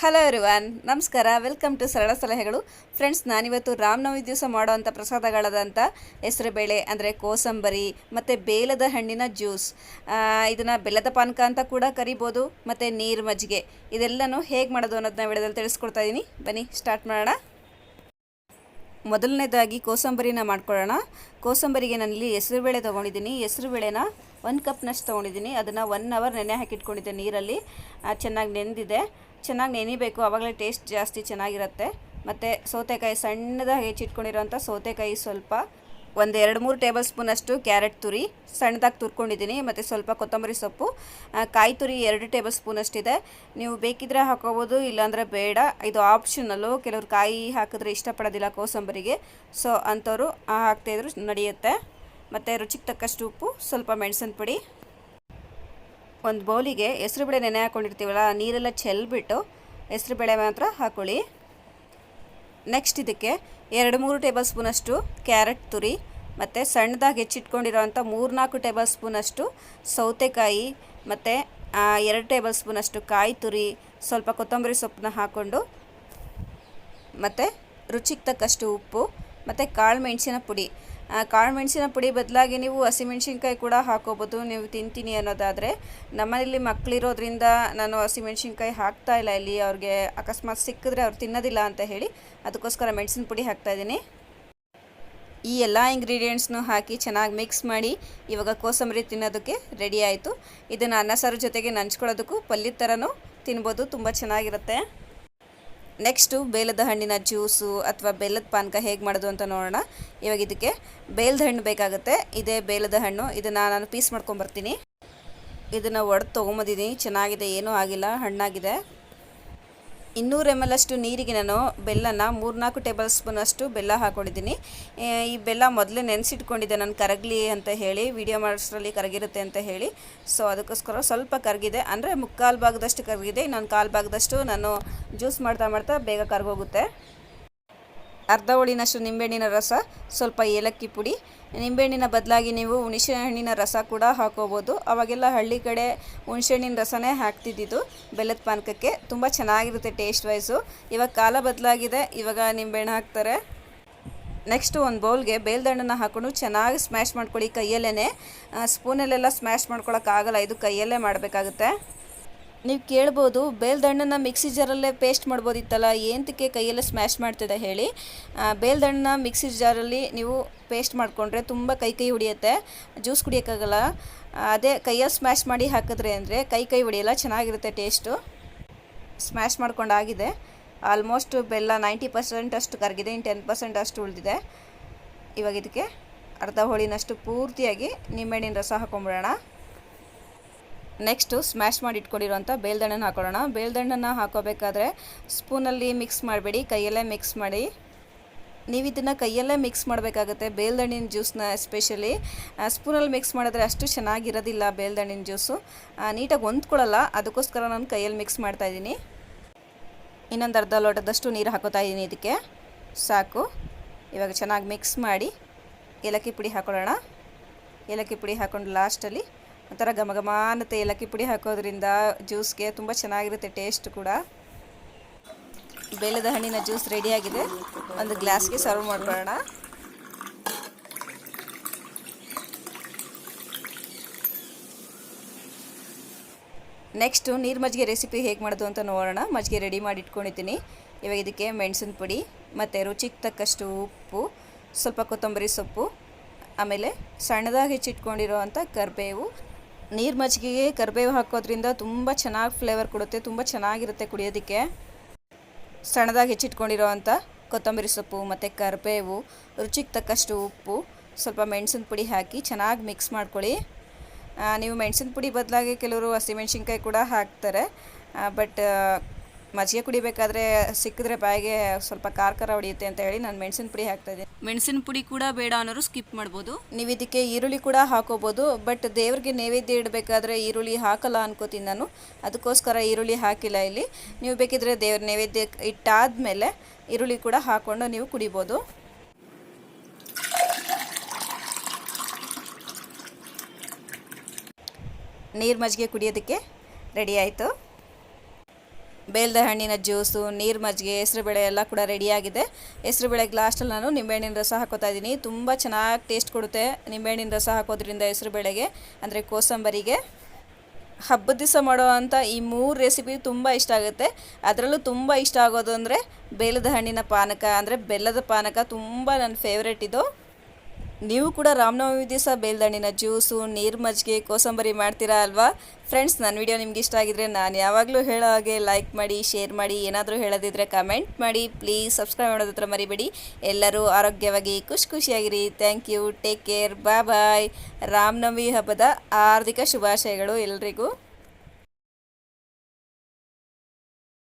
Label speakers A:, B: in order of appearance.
A: Hello everyone ನಮಸ್ಕಾರ. Welcome to ಸರಳ ಸಲಹೆಗಳು. ಫ್ರೆಂಡ್ಸ್ ನಾನಿವತ್ತು ರಾಮನವಮಿ ದಿವಸ ಮಾಡುವಂಥ ಪ್ರಸಾದಗಳಾದಂಥ ಹೆಸರುಬೇಳೆ ಅಂದರೆ ಕೋಸಂಬರಿ, ಮತ್ತು ಬೇಲದ ಹಣ್ಣಿನ ಜ್ಯೂಸ್. ಇದನ್ನು ಬೆಲ್ಲದ ಪಾನಕ ಅಂತ ಕೂಡ ಕರಿಬೋದು, ಮತ್ತು ನೀರು ಮಜ್ಜಿಗೆ ಇದೆಲ್ಲನೂ ಹೇಗೆ ಮಾಡೋದು ಅನ್ನೋದನ್ನ ವಿಡಿಯೋದಲ್ಲಿ ತಿಳಿಸ್ಕೊಡ್ತಾ ಇದ್ದೀನಿ ಬನ್ನಿ ಸ್ಟಾರ್ಟ್ ಮಾಡೋಣ. ಮೊದಲನೇದಾಗಿ ಕೋಸಂಬರಿನ ಮಾಡ್ಕೊಳ್ಳೋಣ. ಕೋಸಂಬರಿಗೆ ನಾನಿಲ್ಲಿ ಹೆಸರುಬೇಳೆ ತೊಗೊಂಡಿದ್ದೀನಿ. ಹೆಸರುಬೇಳೆನ ಒಂದು ಕಪ್ನಷ್ಟು ತೊಗೊಂಡಿದ್ದೀನಿ. ಅದನ್ನು ಒನ್ ಅವರ್ ನೆನೆ ಹಾಕಿಟ್ಕೊಂಡಿದ್ದೆ ನೀರಲ್ಲಿ. ಚೆನ್ನಾಗಿ ನೆಂದಿದೆ. ಚೆನ್ನಾಗಿ ನೆನಿಬೇಕು. ಆವಾಗಲೇ ಟೇಸ್ಟ್ ಜಾಸ್ತಿ ಚೆನ್ನಾಗಿರುತ್ತೆ. ಮತ್ತು ಸೌತೆಕಾಯಿ ಸಣ್ಣದಾಗಿ ಹೆಚ್ಚಿಟ್ಕೊಂಡಿರೋಂಥ ಸೌತೆಕಾಯಿ ಸ್ವಲ್ಪ ಒಂದು ಎರಡು ಮೂರು ಟೇಬಲ್ ಸ್ಪೂನಷ್ಟು ಕ್ಯಾರೆಟ್ ತುರಿ, ಸಣ್ಣದಾಗಿ ತುರ್ಕೊಂಡಿದ್ದೀನಿ, ಮತ್ತು ಸ್ವಲ್ಪ ಕೊತ್ತಂಬರಿ ಸೊಪ್ಪು ಕಾಯಿ ತುರಿ ಎರಡು ಟೇಬಲ್ ಸ್ಪೂನಷ್ಟಿದೆ ನೀವು ಬೇಕಿದ್ರೆ ಹಾಕೋಬೋದು, ಇಲ್ಲಾಂದರೆ ಬೇಡ. ಇದು ಆಪ್ಷನಲ್ಲು, ಕೆಲವರು ಕಾಯಿ ಹಾಕಿದ್ರೆ ಇಷ್ಟಪಡೋದಿಲ್ಲ ಕೋಸಂಬರಿಗೆ. ಸೊ, ಅಂಥವ್ರು ಹಾಕ್ತಾಯಿದ್ರು ನಡೆಯುತ್ತೆ. ಮತ್ತು ರುಚಿಗೆ ತಕ್ಕಷ್ಟು ಉಪ್ಪು, ಸ್ವಲ್ಪ ಮೆಣಸಿನ ಪುಡಿ. ಒಂದು ಬೌಲಿಗೆ ಹೆಸರುಬೇಳೆ ನೆನೆ ಹಾಕ್ಕೊಂಡಿರ್ತೀವಲ್ಲ ನೀರೆಲ್ಲ ಚೆಲ್ಬಿಟ್ಟು ಹೆಸರುಬೇಳೆ ಮಾತ್ರ ಹಾಕ್ಕೊಳ್ಳಿ ನೆಕ್ಸ್ಟ್ ಇದಕ್ಕೆ ಎರಡು ಮೂರು ಟೇಬಲ್ ಸ್ಪೂನಷ್ಟು ಕ್ಯಾರೆಟ್ ತುರಿ, ಮತ್ತು ಸಣ್ಣದಾಗಿ ಹೆಚ್ಚಿಟ್ಕೊಂಡಿರೋವಂಥ ಮೂರ್ನಾಲ್ಕು ಟೇಬಲ್ ಸ್ಪೂನಷ್ಟು ಸೌತೆಕಾಯಿ, ಮತ್ತು ಎರಡು ಟೇಬಲ್ ಸ್ಪೂನಷ್ಟು ಕಾಯಿ ತುರಿ, ಸ್ವಲ್ಪ ಕೊತ್ತಂಬರಿ ಸೊಪ್ಪನ್ನ ಹಾಕ್ಕೊಂಡು ಮತ್ತು ರುಚಿಗೆ ತಕ್ಕಷ್ಟು ಉಪ್ಪು, ಮತ್ತು ಕಾಳು ಮೆಣಸಿನ ಪುಡಿ. ಕಾಳು ಮೆಣಸಿನ ಪುಡಿ ಬದಲಾಗಿ ನೀವು ಹಸಿಮೆಣ್ಸಿನ್ಕಾಯಿ ಕೂಡ ಹಾಕೋಬೋದು. ನೀವು ತಿಂತೀನಿ ಅನ್ನೋದಾದರೆ ನಮ್ಮನೇಲಿ ಮಕ್ಕಳಿರೋದ್ರಿಂದ ನಾನು ಹಸಿಮೆಣ್ಸಿನ್ಕಾಯಿ ಹಾಕ್ತಾ ಇಲ್ಲ. ಇಲ್ಲಿ ಅವ್ರಿಗೆ ಅಕಸ್ಮಾತ್ ಸಿಕ್ಕಿದ್ರೆ ಅವ್ರು ತಿನ್ನೋದಿಲ್ಲ ಅಂತ ಹೇಳಿ ಅದಕ್ಕೋಸ್ಕರ ಮೆಣಸಿನ ಪುಡಿ ಹಾಕ್ತಾಯಿದ್ದೀನಿ ಈ ಎಲ್ಲ ಇಂಗ್ರೀಡಿಯೆಂಟ್ಸ್ನು ಹಾಕಿ ಚೆನ್ನಾಗಿ ಮಿಕ್ಸ್ ಮಾಡಿ ಇವಾಗ ಕೋಸಂಬರಿ ತಿನ್ನೋದಕ್ಕೆ ರೆಡಿ ಆಯಿತು. ಇದನ್ನು ಅನ್ನ ಸಾರು ಜೊತೆಗೆ ನಂಚ್ಕೊಳ್ಳೋದಕ್ಕೂ ಪಲ್ಯದ ಥರನೂ ತಿನ್ಬೋದು. ತುಂಬ ಚೆನ್ನಾಗಿರುತ್ತೆ. ನೆಕ್ಸ್ಟು ಬೇಲದ ಹಣ್ಣಿನ ಜ್ಯೂಸು ಅಥವಾ ಬೆಲ್ಲದ ಪಾನಕ ಹೇಗೆ ಮಾಡೋದು ಅಂತ ನೋಡೋಣ. ಇವಾಗ ಇದಕ್ಕೆ ಬೇಲದ ಹಣ್ಣು ಬೇಕಾಗುತ್ತೆ. ಇದೇ ಬೇಲದ ಹಣ್ಣು. ಇದನ್ನು ನಾನು ಪೀಸ್ ಮಾಡ್ಕೊಂಬರ್ತೀನಿ ಇದನ್ನು ಒಡೆದು ತೊಗೊಂಬಂದಿದ್ದೀನಿ ಚೆನ್ನಾಗಿದೆ, ಏನೂ ಆಗಿಲ್ಲ, ಹಣ್ಣಾಗಿದೆ. ಇನ್ನೂರು ಎಂ ಎಲ್ ಅಷ್ಟು ನೀರಿಗೆ ನಾನು ಬೆಲ್ಲನ ಮೂರ್ನಾಲ್ಕು ಟೇಬಲ್ ಸ್ಪೂನ್ ಅಷ್ಟು ಬೆಲ್ಲ ಹಾಕೊಂಡಿದ್ದೀನಿ. ಈ ಬೆಲ್ಲ ಮೊದಲೇ ನೆನೆಸಿಟ್ಕೊಂಡಿದ್ದೆ ನಾನು ಕರಗಲಿ ಅಂತ ಹೇಳಿ ವಿಡಿಯೋ ಮಾಡಿಸ್ರಲ್ಲಿ ಕರಗಿರುತ್ತೆ ಅಂತ ಹೇಳಿ. ಸೊ ಅದಕ್ಕೋಸ್ಕರ ಸ್ವಲ್ಪ ಕರಗಿದೆ. ಅಂದರೆ ಮುಕ್ಕಾಲು ಭಾಗದಷ್ಟು ಕರಗಿದೆ, ಇನ್ನೊಂದು ಕಾಲು ಭಾಗದಷ್ಟು ನಾನು ಜ್ಯೂಸ್ ಮಾಡ್ತಾ ಮಾಡ್ತಾ ಬೇಗ ಕರಗೋಗುತ್ತೆ. ಅರ್ಧ ಹೋಳಿನಷ್ಟು ನಿಂಬೆಹಣ್ಣಿನ ರಸ, ಸ್ವಲ್ಪ ಏಲಕ್ಕಿ ಪುಡಿ. ನಿಂಬೆಹಣ್ಣಿನ ಬದಲಾಗಿ ನೀವು ಹುಣಸೆ ಹಣ್ಣಿನ ರಸ ಕೂಡ ಹಾಕೋಬೋದು. ಅವಾಗೆಲ್ಲ ಹಳ್ಳಿ ಕಡೆ ಹುಣಸೆಹಣ್ಣಿನ ರಸನೇ ಹಾಕ್ತಿದ್ದಿದ್ದು ಬೆಲ್ಲದ ಪಾನಕಕ್ಕೆ. ತುಂಬ ಚೆನ್ನಾಗಿರುತ್ತೆ ಟೇಸ್ಟ್ ವೈಸು ಇವಾಗ ಕಾಲ ಬದಲಾಗಿದೆ, ಇವಾಗ ನಿಂಬೆಹಣ್ಣು ಹಾಕ್ತಾರೆ. ನೆಕ್ಸ್ಟು ಒಂದು ಬೌಲ್ಗೆ ಬೇಲ್ದಣ್ಣನ ಹಾಕೊಂಡು ಚೆನ್ನಾಗಿ ಸ್ಮ್ಯಾಶ್ ಮಾಡ್ಕೊಳ್ಳಿ ಕೈಯಲ್ಲೇ ಸ್ಪೂನಲ್ಲೆಲ್ಲ ಸ್ಮ್ಯಾಶ್ ಮಾಡ್ಕೊಳ್ಳೋಕ್ಕಾಗಲ್ಲ ಇದು ಕೈಯಲ್ಲೇ ಮಾಡಬೇಕಾಗುತ್ತೆ. ನೀವು ಕೇಳ್ಬೋದು, ಬೇಲ್ದಣ್ಣನ ಮಿಕ್ಸಿ ಜಾರಲ್ಲೇ ಪೇಸ್ಟ್ ಮಾಡ್ಬೋದಿತ್ತಲ್ಲ, ಏಂತಕ್ಕೆ ಕೈಯಲ್ಲೇ ಸ್ಮ್ಯಾಶ್ ಮಾಡ್ತಿದೆ ಹೇಳಿ. ಬೇಲ್ದಣ್ಣನ ಮಿಕ್ಸಿ ಜಾರಲ್ಲಿ ನೀವು ಪೇಸ್ಟ್ ಮಾಡಿಕೊಂಡ್ರೆ ತುಂಬ ಕೈ ಕೈ ಹೊಡಿಯುತ್ತೆ ಜ್ಯೂಸ್ ಕುಡಿಯೋಕ್ಕಾಗಲ್ಲ. ಅದೇ ಕೈಯಲ್ಲಿ ಸ್ಮ್ಯಾಶ್ ಮಾಡಿ ಹಾಕಿದ್ರೆ ಅಂದರೆ ಕೈ ಕೈ ಹೊಡಿಯಲ್ಲ ಚೆನ್ನಾಗಿರುತ್ತೆ ಟೇಸ್ಟು ಸ್ಮ್ಯಾಶ್ ಮಾಡ್ಕೊಂಡಾಗಿದೆ ಆಲ್ಮೋಸ್ಟ್ ಬೆಲ್ಲ ನೈಂಟಿ ಪರ್ಸೆಂಟ್ ಅಷ್ಟು ಕರಗಿದೆ ಇನ್ನು ಟೆನ್ ಪರ್ಸೆಂಟ್ ಅಷ್ಟು ಉಳಿದಿದೆ. ಇವಾಗ ಇದಕ್ಕೆ ಅರ್ಧ ಹೋಳಿನಷ್ಟು ಪೂರ್ತಿಯಾಗಿ ನಿಂಬೆಹಣ್ಣಿನ ರಸ ಹಾಕೊಂಬಿಡೋಣ. ನೆಕ್ಸ್ಟು ಸ್ಮ್ಯಾಶ್ ಮಾಡಿ ಇಟ್ಕೊಂಡಿರುವಂಥ ಬೇಲ್ದಣ್ಣನ ಹಾಕೊಳ್ಳೋಣ. ಬೇಲ್ದಣ್ಣನ ಹಾಕೋಬೇಕಾದ್ರೆ ಸ್ಪೂನಲ್ಲಿ ಮಿಕ್ಸ್ ಮಾಡಬೇಡಿ, ಕೈಯಲ್ಲೇ ಮಿಕ್ಸ್ ಮಾಡಿ. ನೀವು ಇದನ್ನು ಕೈಯಲ್ಲೇ ಮಿಕ್ಸ್ ಮಾಡಬೇಕಾಗುತ್ತೆ ಬೇಲ್ದಣ್ಣಿನ ಜ್ಯೂಸ್ನ ಎಸ್ಪೆಷಲಿ ಸ್ಪೂನಲ್ಲಿ ಮಿಕ್ಸ್ ಮಾಡಿದ್ರೆ ಅಷ್ಟು ಚೆನ್ನಾಗಿರೋದಿಲ್ಲ ಬೇಲ್ದಣ್ಣಿನ ಜ್ಯೂಸು. ನೀಟಾಗಿ ಹೊಂದ್ಕೊಳ್ಳಲ್ಲ, ಅದಕ್ಕೋಸ್ಕರ ನಾನು ಕೈಯಲ್ಲಿ ಮಿಕ್ಸ್ ಮಾಡ್ತಾಯಿದ್ದೀನಿ ಇನ್ನೊಂದು ಅರ್ಧ ಲೋಟದಷ್ಟು ನೀರು ಹಾಕೋತಾ ಇದ್ದೀನಿ ಇದಕ್ಕೆ. ಸಾಕು. ಇವಾಗ ಚೆನ್ನಾಗಿ ಮಿಕ್ಸ್ ಮಾಡಿ. ಏಲಕ್ಕಿ ಪುಡಿ ಹಾಕೊಳ್ಳೋಣ. ಏಲಕ್ಕಿ ಪುಡಿ ಹಾಕೊಂಡು ಲಾಸ್ಟಲ್ಲಿ ಒಂಥರ ಘಮ ಘಮ ಅನ್ನತ್ತೆ ಏಲಕ್ಕಿ ಪುಡಿ ಹಾಕೋದ್ರಿಂದ ಜ್ಯೂಸ್ಗೆ ತುಂಬ ಚೆನ್ನಾಗಿರುತ್ತೆ ಟೇಸ್ಟ್ ಕೂಡ. ಬೆಲ್ಲದ ಹಣ್ಣಿನ ಜ್ಯೂಸ್ ರೆಡಿಯಾಗಿದೆ ಒಂದು ಗ್ಲಾಸ್ಗೆ ಸರ್ವ್ ಮಾಡ್ಕೊಳ್ಳೋಣ. ನೆಕ್ಸ್ಟು ನೀರು ಮಜ್ಜಿಗೆ ರೆಸಿಪಿ ಹೇಗೆ ಮಾಡೋದು ಅಂತ ನೋಡೋಣ. ಮಜ್ಜಿಗೆ ರೆಡಿ ಮಾಡಿ ಇಟ್ಕೊಂಡಿದ್ದೀನಿ. ಇವಾಗ ಇದಕ್ಕೆ ಮೆಣಸಿನ ಪುಡಿ, ಮತ್ತು ರುಚಿಗೆ ತಕ್ಕಷ್ಟು ಉಪ್ಪು, ಸ್ವಲ್ಪ ಕೊತ್ತಂಬರಿ ಸೊಪ್ಪು, ಆಮೇಲೆ ಸಣ್ಣದಾಗಿ ಹೆಚ್ಚಿಟ್ಕೊಂಡಿರೋ ಅಂಥ ಕರಿಬೇವು ನೀರು ಮಜ್ಜಿಗೆಗೆ ಕರಿಬೇವು ಹಾಕೋದ್ರಿಂದ ತುಂಬ ಚೆನ್ನಾಗಿ ಫ್ಲೇವರ್ ಕೊಡುತ್ತೆ, ತುಂಬ ಚೆನ್ನಾಗಿರುತ್ತೆ ಕುಡಿಯೋದಕ್ಕೆ. ಸಣ್ಣದಾಗಿ ಹೆಚ್ಚಿಟ್ಕೊಂಡಿರೋವಂಥ ಕೊತ್ತಂಬರಿ ಸೊಪ್ಪು ಮತ್ತು ಕರಿಬೇವು, ರುಚಿಗೆ ತಕ್ಕಷ್ಟು ಉಪ್ಪು, ಸ್ವಲ್ಪ ಮೆಣಸಿನ ಪುಡಿ ಹಾಕಿ ಚೆನ್ನಾಗಿ ಮಿಕ್ಸ್ ಮಾಡ್ಕೊಳ್ಳಿ. ನೀವು ಮೆಣಸಿನ ಪುಡಿ ಬದಲಾಗಿ ಕೆಲವರು ಹಸಿಮೆಣ್ಸಿನ್ಕಾಯಿ ಕೂಡ ಹಾಕ್ತಾರೆ. ಬಟ್ ಮಜ್ಜಿಗೆ ಕುಡಿಬೇಕಾದ್ರೆ ಸಿಕ್ಕಿದ್ರೆ ಬಾಯಿಗೆ ಸ್ವಲ್ಪ ಖಾರ ಖಾರ ಹೊಡೆಯುತ್ತೆ ಅಂತ ಹೇಳಿ ನಾನು ಮೆಣಸಿನ ಪುಡಿ ಹಾಕ್ತಾಯಿದ್ದೀನಿ ಮೆಣಸಿನ ಪುಡಿ ಕೂಡ ಬೇಡ ಅನ್ನೋರು ಸ್ಕಿಪ್ ಮಾಡ್ಬೋದು. ನೀವು ಇದಕ್ಕೆ ಈರುಳ್ಳಿ ಕೂಡ ಹಾಕೋಬೋದು ಬಟ್ ದೇವ್ರಿಗೆ ನೈವೇದ್ಯ ಇಡಬೇಕಾದ್ರೆ ಈರುಳ್ಳಿ ಹಾಕಲ್ಲ ಅನ್ಕೋತೀನಿ ನಾನು. ಅದಕ್ಕೋಸ್ಕರ ಈರುಳ್ಳಿ ಹಾಕಿಲ್ಲ ಇಲ್ಲಿ. ನೀವು ಬೇಕಿದ್ರೆ ದೇವ್ರ ನೈವೇದ್ಯ ಇಟ್ಟಾದಮೇಲೆ ಈರುಳ್ಳಿ ಕೂಡ ಹಾಕೊಂಡು ನೀವು ಕುಡಿಬೋದು. ನೀರು ಮಜ್ಜಿಗೆ ಕುಡಿಯೋದಕ್ಕೆ ರೆಡಿ ಆಯಿತು. ಬೇಲ್ದ ಹಣ್ಣಿನ ಜ್ಯೂಸು, ನೀರು ಮಜ್ಜಿಗೆ ಹೆಸರುಬೇಳೆ ಎಲ್ಲ ಕೂಡ ರೆಡಿಯಾಗಿದೆ ಹೆಸರುಬೇಳೆಗೆ ಲಾಸ್ಟಲ್ಲಿ ನಾನು ನಿಂಬೆಹಣ್ಣಿನ ರಸ ಹಾಕೋತಾ ಇದ್ದೀನಿ ತುಂಬ ಚೆನ್ನಾಗಿ ಟೇಸ್ಟ್ ಕೊಡುತ್ತೆ ನಿಂಬೆಹಣ್ಣಿನ ರಸ ಹಾಕೋದ್ರಿಂದ ಹೆಸರುಬೇಳೆಗೆ ಅಂದರೆ ಕೋಸಂಬರಿಗೆ. ಹಬ್ಬದ ದಿವಸ ಮಾಡೋ ಅಂಥ ಈ ಮೂರು ರೆಸಿಪಿ ತುಂಬ ಇಷ್ಟ ಆಗುತ್ತೆ. ಅದರಲ್ಲೂ ತುಂಬ ಇಷ್ಟ ಆಗೋದು ಅಂದರೆ ಬೇಲದ ಹಣ್ಣಿನ ಪಾನಕ, ಅಂದರೆ ಬೆಲ್ಲದ ಪಾನಕ ತುಂಬ ನನ್ನ ಫೇವ್ರೆಟ್ ಇದು. ನೀವು ಕೂಡ ರಾಮನವಮಿ ದಿವಸ ಬೇಲ್ದಣ್ಣಿನ ಜ್ಯೂಸು, ನೀರು ಮಜ್ಜಿಗೆ, ಕೋಸಂಬರಿ ಮಾಡ್ತೀರಾ ಅಲ್ವಾ? ಫ್ರೆಂಡ್ಸ್ ನನ್ನ ವಿಡಿಯೋ ನಿಮ್ಗೆ ಇಷ್ಟ ಆಗಿದ್ರೆ ನಾನು ಯಾವಾಗಲೂ ಹೇಳೋ ಹಾಗೆ ಲೈಕ್ ಮಾಡಿ ಶೇರ್ ಮಾಡಿ, ಏನಾದರೂ ಹೇಳೋದಿದ್ರೆ ಕಮೆಂಟ್ ಮಾಡಿ. ಪ್ಲೀಸ್ ಸಬ್ಸ್ಕ್ರೈಬ್ ಮಾಡೋದ್ರ ಮರಿಬೇಡಿ. ಎಲ್ಲರೂ ಆರೋಗ್ಯವಾಗಿ ಖುಷಿ ಖುಷಿಯಾಗಿರಿ. Thank you take care bye bye Ramanavami ಹಬ್ಬದ ಹಾರ್ದಿಕ ಶುಭಾಶಯಗಳು ಎಲ್ರಿಗೂ.